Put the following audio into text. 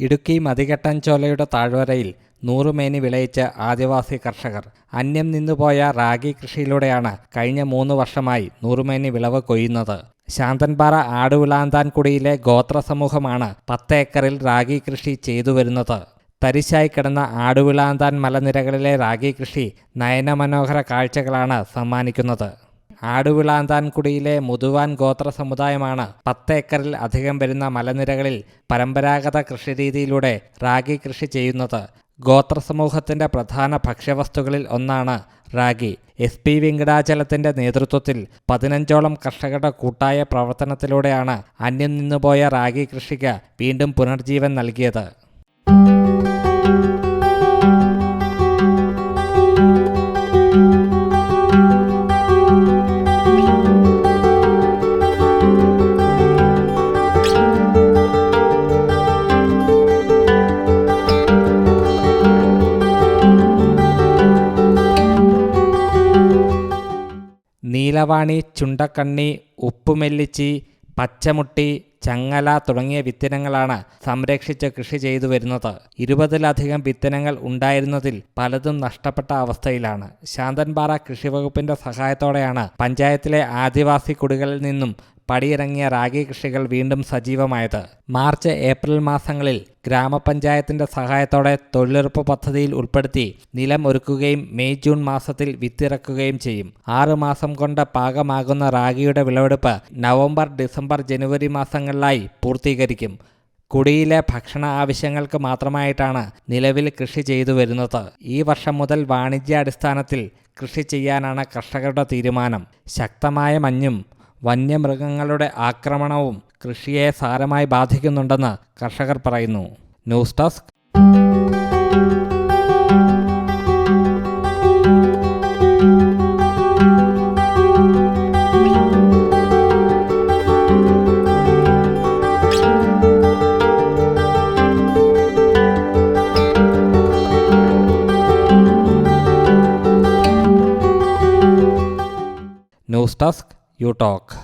ഇടുക്കി മതികെട്ടൻചോലയുടെ താഴ്വരയിൽ നൂറുമേനി വിളയിച്ച ആദിവാസി കർഷകർ അന്യം നിന്നുപോയ റാഗി കൃഷിയിലൂടെയാണ് കഴിഞ്ഞ മൂന്ന് വർഷമായി നൂറുമേനി വിളവ് കൊയ്യുന്നത്. ശാന്തൻപാറ ആടുവിളാന്താൻകുടിയിലെ ഗോത്ര സമൂഹമാണ് പത്ത് ഏക്കറിൽ റാഗി കൃഷി ചെയ്തു വരുന്നത് തരിശായി കിടന്ന ആടുവിളാന്താൻ മലനിരകളിലെ റാഗി കൃഷി നയനമനോഹര കാഴ്ചകളാണ് സമ്മാനിക്കുന്നത്. ആടുവിളാന്താൻകുടിയിലെ മുതുവാൻ ഗോത്ര സമുദായമാണ്. പത്ത് ഏക്കറിൽ അധികം വരുന്ന മലനിരകളിൽ പരമ്പരാഗത കൃഷിരീതിയിലൂടെ റാഗി കൃഷി ചെയ്യുന്നത്. ഗോത്ര സമൂഹത്തിന്റെ പ്രധാന ഭക്ഷ്യവസ്തുക്കളിൽ ഒന്നാണ് റാഗി. എസ് പി വെങ്കടാചലത്തിന്റെ നേതൃത്വത്തിൽ പതിനഞ്ചോളം കർഷകരുടെ കൂട്ടായ പ്രവർത്തനത്തിലൂടെയാണ് അന്യം നിന്നുപോയ റാഗി കൃഷിക്ക് വീണ്ടും പുനർജീവൻ നൽകിയത്. നീലവാണി ചുണ്ടക്കണ്ണി ഉപ്പുമെല്ലിച്ചി പച്ചമുട്ടി ചങ്ങല തുടങ്ങിയ വിത്തിനങ്ങളാണ് സംരക്ഷിച്ച് കൃഷി ചെയ്തു വരുന്നത്. ഇരുപതിലധികം വിത്തിനങ്ങൾ ഉണ്ടായിരുന്നതിൽ പലതും നഷ്ടപ്പെട്ട അവസ്ഥയിലാണ്. ശാന്തൻപാറ കൃഷിവകുപ്പിന്റെ സഹായത്തോടെയാണ് പഞ്ചായത്തിലെ ആദിവാസി കുടികളിൽ നിന്നും പടിയിറങ്ങിയ റാഗി കൃഷികൾ വീണ്ടും സജീവമായത്. മാർച്ച് ഏപ്രിൽ മാസങ്ങളിൽ ഗ്രാമപഞ്ചായത്തിന്റെ സഹായത്തോടെ തൊഴിലുറപ്പ് പദ്ധതിയിൽ ഉൾപ്പെടുത്തി നിലം ഒരുക്കുകയും മെയ് ജൂൺ മാസത്തിൽ വിത്തിറക്കുകയും ചെയ്യും. ആറു മാസം കൊണ്ട് പാകമാകുന്ന റാഗിയുടെ വിളവെടുപ്പ് നവംബർ ഡിസംബർ ജനുവരി മാസങ്ങളിലായി പൂർത്തീകരിക്കും. കുടിയിലെ ഭക്ഷണ ആവശ്യങ്ങൾക്ക് മാത്രമായിട്ടാണ് നിലവിൽ കൃഷി ചെയ്തു വരുന്നത്. ഈ വർഷം മുതൽ വാണിജ്യാടിസ്ഥാനത്തിൽ കൃഷി ചെയ്യാനാണ് കർഷകരുടെ തീരുമാനം. ശക്തമായ മഞ്ഞും വന്യമൃഗങ്ങളുടെ ആക്രമണവും കൃഷിയെ സാരമായി ബാധിക്കുന്നുണ്ടെന്ന് കർഷകർ പറയുന്നു. News desk. News desk. your talk.